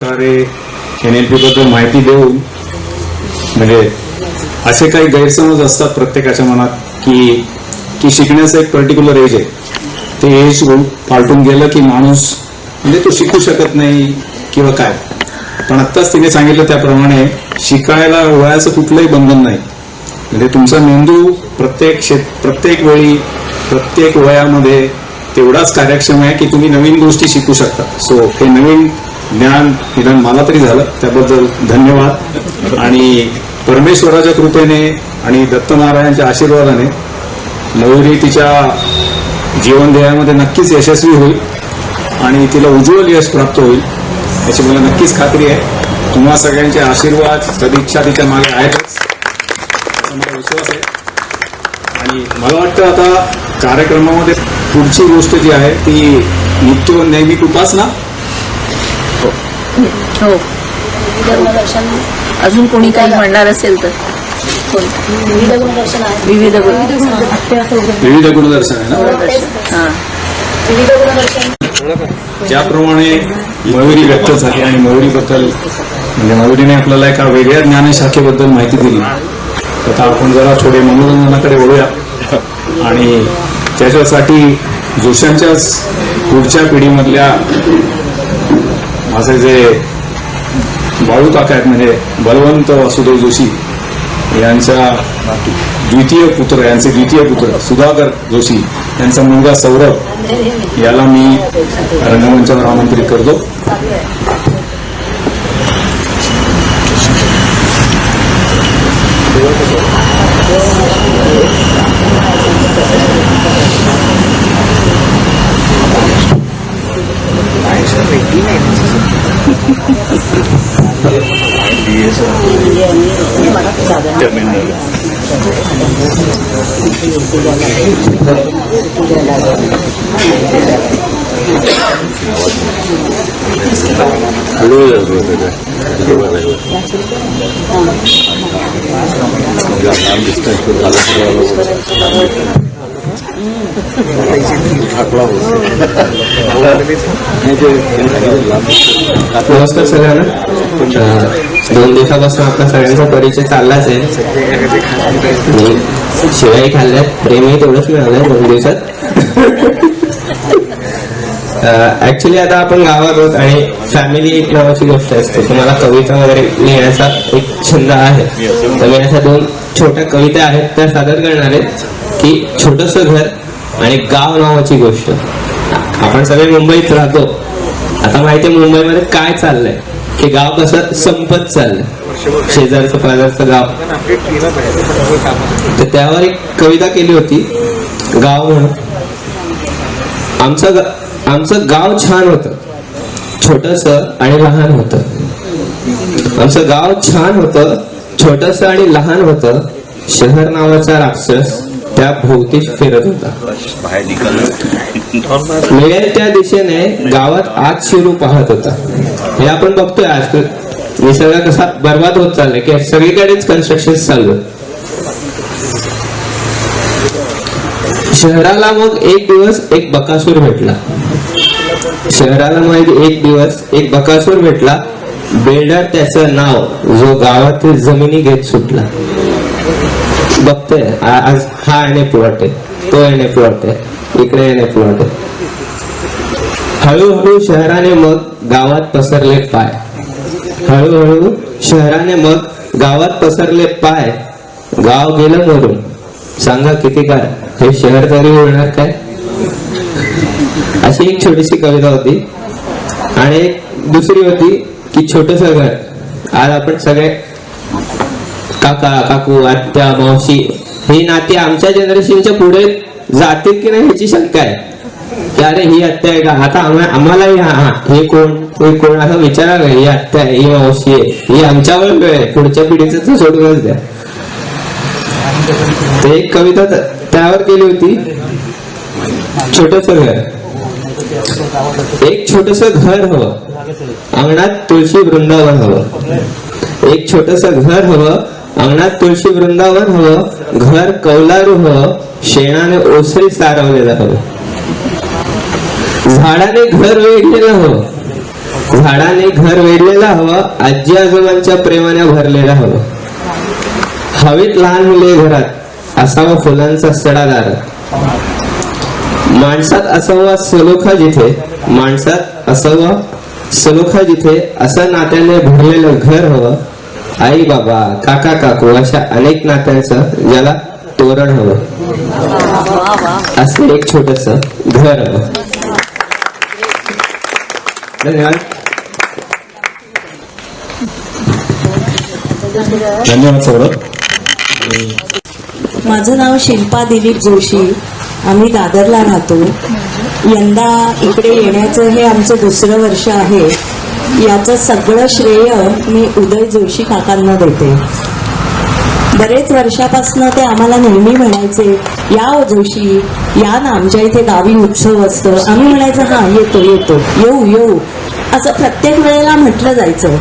प्रकारे एन एलबद्दल माहिती देऊन म्हणजे असे काही गैरसमज असतात प्रत्येकाच्या मनात की की शिकण्याचं एक पर्टिक्युलर एज आहे. ते एज पालटून गेलं की माणूस म्हणजे तो शिकू शकत नाही किंवा काय. पण आत्ताच तिने सांगितलं त्याप्रमाणे शिकायला वयाचं कुठलंही बंधन नाही. म्हणजे तुमचा मेंदू प्रत्येक क्षेत्र प्रत्येक वेळी प्रत्येक वयामध्ये तेवढाच कार्यक्षम आहे की तुम्ही नवीन गोष्टी शिकू शकता. सो हे नवीन ज्ञान निदान मला तरी झालं. त्याबद्दल धन्यवाद. आणि परमेश्वराच्या कृपेने आणि दत्तनारायणच्या आशीर्वादाने मयुरी तिच्या जीवन ध्येयामध्ये नक्कीच यशस्वी होईल आणि तिला उज्ज्वल यश प्राप्त होईल याची मला नक्कीच खात्री आहे. तुम्हा सगळ्यांचे आशीर्वाद सदिच्छा तिच्यामागे आहेतच असा मला विश्वास आहे. आणि मला वाटतं आता कार्यक्रमामध्ये पुढची गोष्ट जी आहे ती नित्य नैमिक उपासना हो. धर्मदर्शन अजून कोणी काही म्हणणार असेल तर. कोण? विविध गुणदर्शन आहे विविध गुण विविध गुणदर्शन. आहे ना? हा विविध गुणदर्शन. ज्याप्रमाणे मयुरी व्यक्त झाली आणि मयुरीबद्दल म्हणजे मयुरीने आपल्याला एका वेगळ्या ज्ञानशाखेबद्दल माहिती दिली. तर आता आपण जरा थोडे मनोरंजनाकडे वळूया. आणि त्याच्यासाठी जोशांच्याच पुढच्या पिढीमधल्या माझे जे बाळू काका आहेत म्हणजे बलवंत वासुदेव जोशी यांचा द्वितीय पुत्र यांचे द्वितीय पुत्र सुधाकर जोशी यांचा मुलगा सौरभ याला मी रंगमंचावर आमंत्रित करतो. Gracias. नमस्कार सगळ्यांना. दोन दिवसापासून आपला सगळ्यांचा परिचय चाललाच आहे. शिवाय खाल्ल्यात प्रेमही तेवढंच मिळालंय दोन दिवसात. ऍक्च्युली आता आपण गावात आहोत आणि फॅमिली एक नावाची गोष्ट असते. तुम्हाला कविता वगैरे लिहिण्याचा एक छंद आहे. तर मी अशा दोन छोट्या कविता आहेत त्या सादर करणार आहेत की छोटस घर आणि गाव नावाची गोष्ट. आपण सगळे मुंबईत राहतो. आता माहिती आहे मुंबईमध्ये काय चाललंय? की गाव कसं संपत चाललंय. शेजारचं पाजारचं गाव. तर त्यावर एक कविता केली होती गाव म्हणून. आमचं आमचं गाव छान होतं. छोटस आणि लहान होतं. आमचं गाव छान होतं छोटस आणि लहान होतं. शहर नावाचा राक्षस त्या भोवती फिरत होता. मिळेल त्या दिशेने गावात आज शिरू पाहत होता. हे आपण बघतोय आज निसर्ग कसा बर्बाद होत चाललाय की सगळीकडेच कन्स्ट्रक्शन चालू शहराला मग एक दिवस एक बकासूर भेटला. शहराला मग एक दिवस एक बकासूर भेटला. बिल्डर त्याचं नाव जो गावातील जमिनी घेत सुटला. बघतोय आज हा येणे प्लॉट आहे तो येणे प्लॉट आहे इकडे एने प्लॉट आहे हळूहळू शहराने मग गावात पसरले पाय. हळूहळू शहराने मग गावात पसरले पाय. गाव गेलं मरून सांगा किती काय हे शहर तरी होणार काय? अशी एक छोटीशी कविता होती. आणि दुसरी होती की छोटस घर. आज आपण सगळे काका काकू आत्या मावशी ही नाते आमच्या जनरेशनच्या पुढे जातील की नाही ह्याची शंका आहे. की अरे ही आत्या आहे का? आता आम्हाला आम्हालाही हे कोण? हे कोण? असं विचारा ही आत्या आहे ही मावशी आहे ही आमच्यावर वेळ आहे. पुढच्या पिढीचं तर सोडूनच द्या. ते एक कविता त्यावर केली होती. छोटस घर. एक छोटस घर हवं. अंगणात तुळशी वृंदावन हवं. एक छोटस घर हवं. अंगणात तुळशी वृंदावन हवं घर कौलारू हवं शेणाने ओसरी सारवलेलं हवं झाडाने घर वेढलेलं हवं. झाडाने घर वेढलेलं हवं आजी आजोबांच्या प्रेमाने भरलेलं हवं. हवेत लहान मुले घरात असावा फुलांचा सडादार माणसात असावा सलोखा जिथे माणसात असावा सलोखा जिथे असं नात्याने भरलेलं घर हवं. आई बाबा काका काकू अशा अनेक नात्यांचं ज्याला तोरण हवं. असं एक छोटस घर हवं. धन्यवाद. धन्यवाद सौरभ. माझं नाव शिल्पा दिलीप जोशी. आम्ही दादरला राहतो. यंदा इकडे येण्याचं हे आमचं दुसरं वर्ष आहे. याचं सगळं श्रेय मी उदय जोशी काकांना देते. बरेच वर्षापासून ते आम्हाला नेहमी म्हणायचे या जोशी या ना आमच्या इथे गावी उत्सव असतो. आम्ही म्हणायचं हां येतो येतो येऊ येऊ. असं प्रत्येक वेळेला म्हटलं जायचं.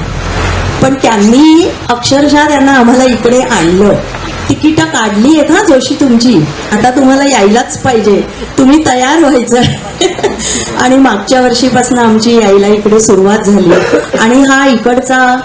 पण त्यांनी अक्षरशः त्यांना आम्हाला इकडे आणलं. तिकीट काढली आहेत हा जोशी तुमची. आता तुम्हाला यायलाच पाहिजे. तुम्ही तयार व्हायचं. आणि मागच्या वर्षीपासून आमची यायला इकडे सुरुवात झाली. आणि हा इकडचा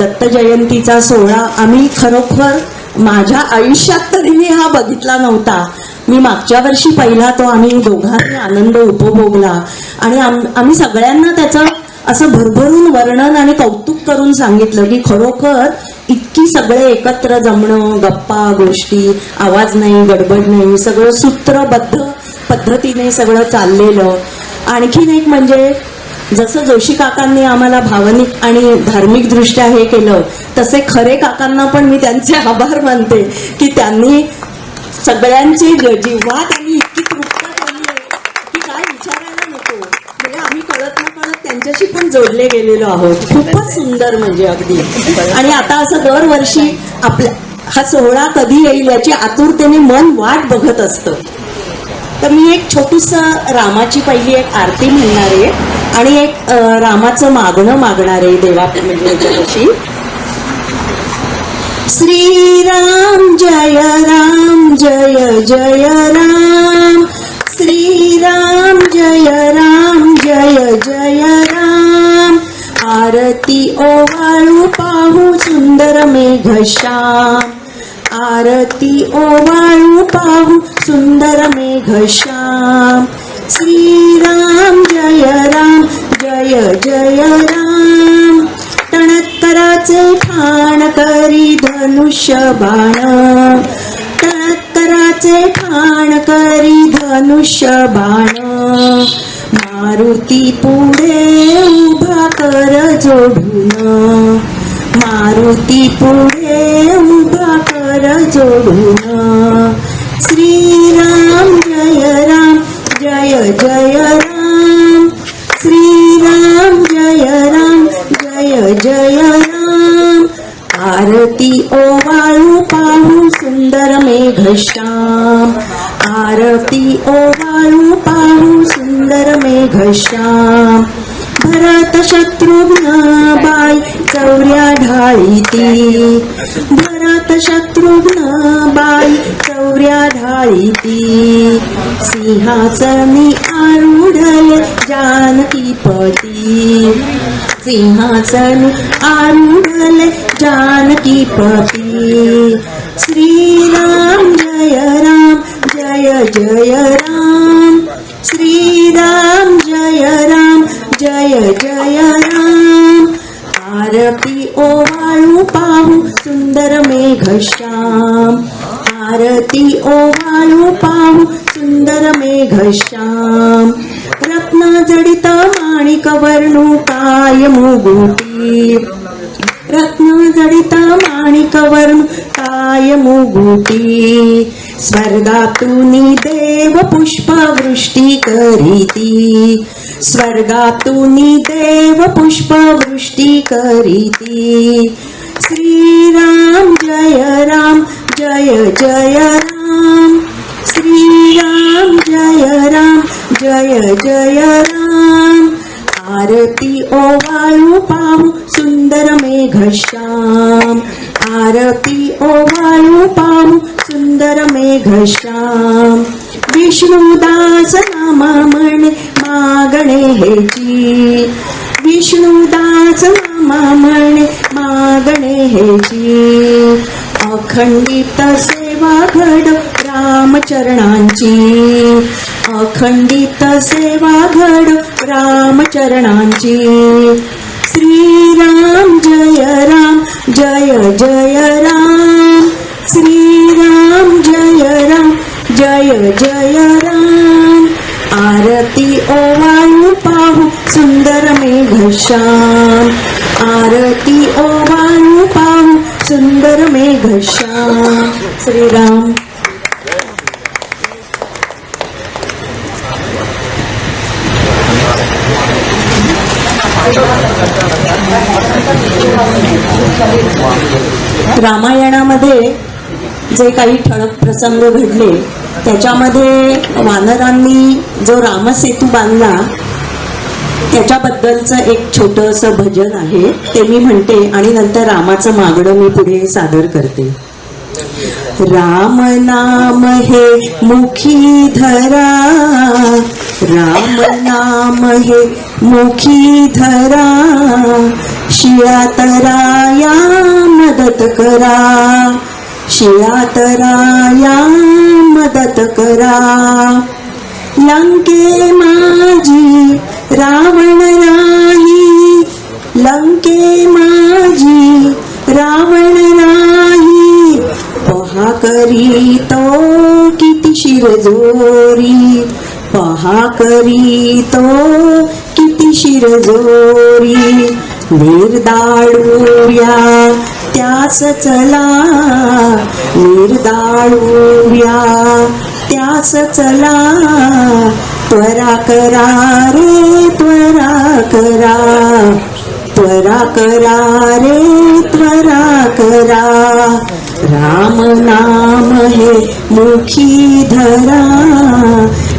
दत्त जयंतीचा सोहळा आम्ही खरोखर माझ्या आयुष्यात तरी मी हा बघितला नव्हता. मी मागच्या वर्षी पहिला तो आम्ही दोघांनी आनंद उपभोगला. आणि आम- आम्ही सगळ्यांना त्याचं असं भरभरून वर्णन आणि कौतुक करून सांगितलं की खरोखर इतकी सगळे एकत्र जमणं गप्पा गोष्टी आवाज नाही गडबड नाही सगळं सूत्रबद्ध पद्धतीने सगळं चाललेलं. आणखीन एक म्हणजे जसं जोशी काकांनी आम्हाला भावनिक आणि धार्मिक दृष्ट्या हे केलं तसे खरे काकांना पण मी त्यांचे आभार मानते की त्यांनी सगळ्यांची ज- जिव्हा त्यांनी इतकी तृप्त केली की काय विचारायला नको म्हणजे आम्ही कळत न कळत त्यांच्याशी पण जोडले गेलेलो आहोत. खूपच सुंदर म्हणजे अगदी. आणि आता असं दरवर्षी आपल्या हा सोहळा कधी येईल याची आतुरतेने मन वाट बघत असतं. तर मी एक छोटूस रामाची पहिली एक आरती म्हणणार आहे. आणि एक रामाचं मागणं मागणार आहे देवा म्हणजे याच्यापाशी. श्रीराम जय राम जय जय राम. श्रीराम जय राम जय जय राम आरती ओवाळू पाहू सुंदर मेघश्याम. आरती ओवाळू पाहू सुंदर मेघश्याम. श्रीराम जय राम जय जय राम. टणत्तराचे ठाण करी धनुष्य बाण टणत्तराचे ठाण करी धनुष्य बाण मारुती पू जोडून. मारुती पुढे उभा कर जोडून. श्रीराम जय राम जय जय राम. श्रीराम जय राम जय जय राम. आरती ओवाळू पाहू सुंदर मेघश्याम. आरती ओवाळू पाहू सुंदर मेघश्याम. भरत शत्रुघ्न बाई चौर्या ढाळीती. भरत शत्रुघ्न बाई चौर्या ढाळीती. सिंहासनी आरुढल जानकी पती. सिंहासन आरुढल जानकी पती. श्रीराम जय राम जय जय राम. मुगुटी रत्न जडिता माणिक वर्ण काय मुगुटी स्वर्गातून देव पुष्पवृष्टी करीती स्वर्गातून देव पुष्पवृष्टी करीती श्रीराम जय राम जय जय राम श्रीराम जय राम जय जय राम आरती ओवाळू पाहू सुंदर मेघश्याम. आरती ओवाळू पाहू सुंदर मेघश्याम. विष्णुदास नामा म्हणे मागणे हेची विष्णुदास नामा म्हणे मागणे हेची अखंडित सेवा घड रामचरणांची. अखंडित सेवा घड रामचरणांची. श्रीराम जय राम जय जय राम. श्रीराम जय राम जय जय राम. आरती ओवाळू पाहू सुंदर मेघश्याम आरती ओवाळू पाहू सुंदर मेघश्याम श्रीराम. रामायणामध्ये जे काही ठळक प्रसंग घडले त्याच्यामध्ये वानरांनी जो रामसेतू बांधला त्याच्याबद्दलचं एक छोटंसं भजन आहे ते मी म्हणते आणि नंतर रामाचं मागणं मी पुढे सादर करते. राम नाम हे मुखी धरा राम नाम हे मुखी धरा शिळा तराया मदत करा. शिळा तराया मदत करा. लंके माझी रावण राही. लंके माझी रावण राही. पहा करी तो किती शिरजोरी. पहा करी तो किती शिरजोरी. निर्दाळूया त्यास चला निर्दाळूया त्यास चला त्वरा करा रे त्वरा करा. त्वरा करा रे त्वरा करा. राम नाम हे मुखी धरा.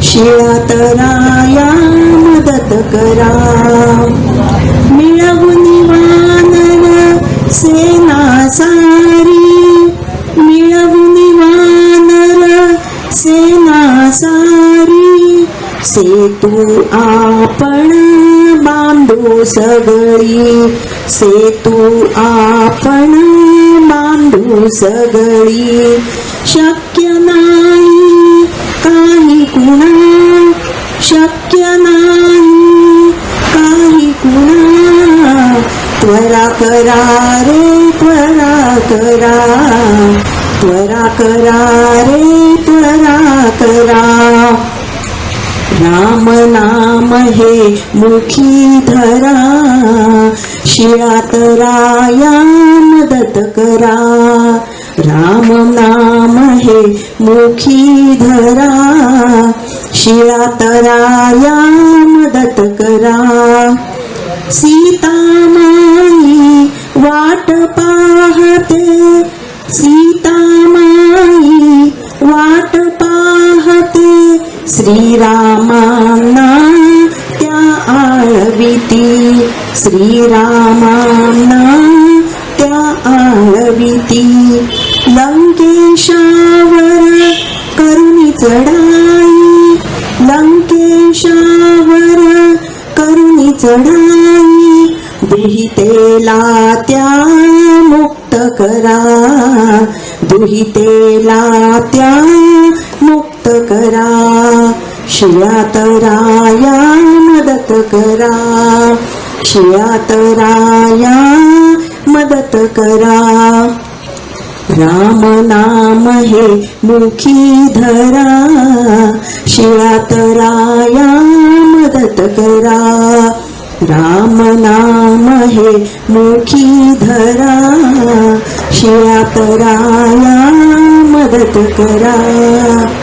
शिळा तराया मदत करा. सेतू आपण बांधू सगळी सेतू आपण बांधू सगळी शक्य नाही काही कुणा शक्य नाही काही कुणा त्वरा करा रे त्वरा करा। त्वरा करा रे त्वरा करा राम नाम हे मुखी धरा शिळात राया मदत करा. राम नाम हे मुखी धरा शिळात राया मदत करा. सीता श्रीरामांना त्या आळविती श्रीरामांना त्या आळविती लंकेशावर करुणी चढाई लंकेशावर करुणी चढाई दुहितेला त्या मुक्त करा दुहितेला त्या मुक्त करा. शिया राया मदत करा. शिया राया मदत करा. राम नाम हे मुखी धरा. शिळा राया मदत करा. राम नाम हे मुखी धरा. शिळा राया मदत करा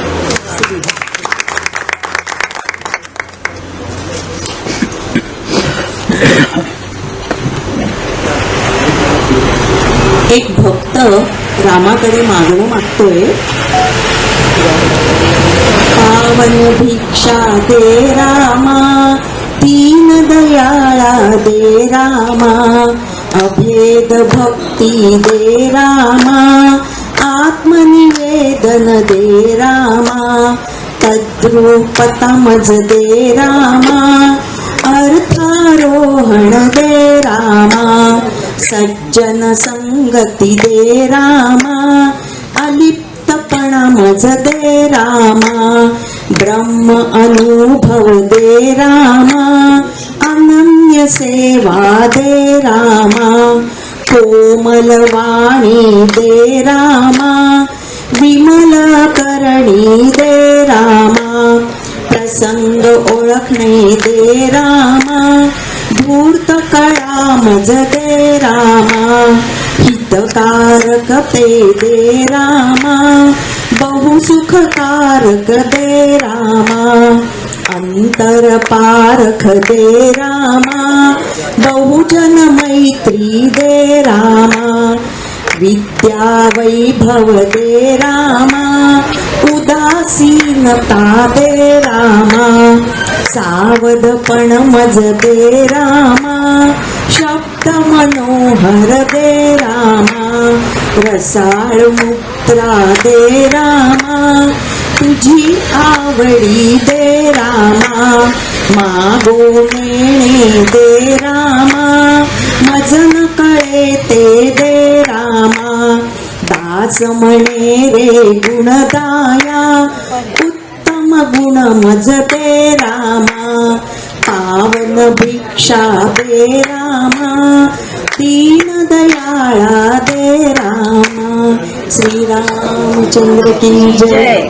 एक भक्त रामाकडे मागणं मागतोय. पावन भिक्षा दे रामा तीन दयाळा दे रामा अभेद भक्ती दे रामा आत्मनिवेदन दे रामा तद्रूपता मज दे रामा अर्थारोहण दे रामा सज्जन संगती दे रामा अलिप्तपणा मज दे रामा. ब्रह्म अनुभव दे रामा अनन्य सेवा दे रामा. कोमल वाणी दे रामा विमल करणी दे रामा. प्रसंग ओळखणे दे रामा धूर्त कळा मज दे रामा. हितकारक ते दे रामा बहुसुखकारक दे रामा अंतर पारख दे रामा बहुजन मैत्री दे रामा विद्या वैभव दे रामा उदासीनता दे रामा सावधपण मज दे रामा शब्द मनोहर दे रामा रसाळ मुक्त्रा दे रामा. तुझी आवडी दे रामा मागो मेणे दे रामा. मजन कळे ते दे रामा. दास म्हणे रे गुणदाया उत्तम गुण मज दे रामा. पावन भिक्षा दे रामा. दीन दयाळा दे रामा. श्रीरामचंद्र की जय. जय.